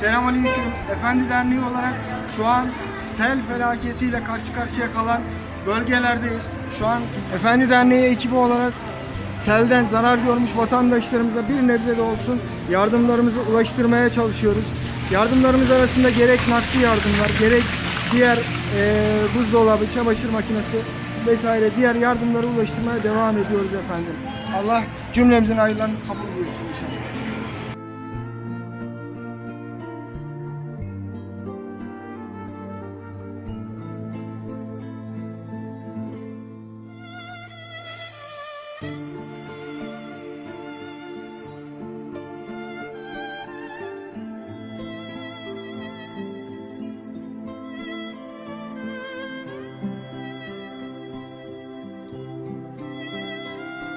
Selamünaleyküm. Efendi Derneği olarak şu an sel felaketiyle karşı karşıya kalan bölgelerdeyiz. Şu an Efendi Derneği ekibi olarak selden zarar görmüş vatandaşlarımıza bir nebze de olsun yardımlarımızı ulaştırmaya çalışıyoruz. Yardımlarımız arasında gerek nakdi yardımlar, gerek diğer eee, buzdolabı, çamaşır makinesi vesaire diğer yardımları ulaştırmaya devam ediyoruz efendim. Allah cümlemizin hayırlarını kabul buyursun inşallah.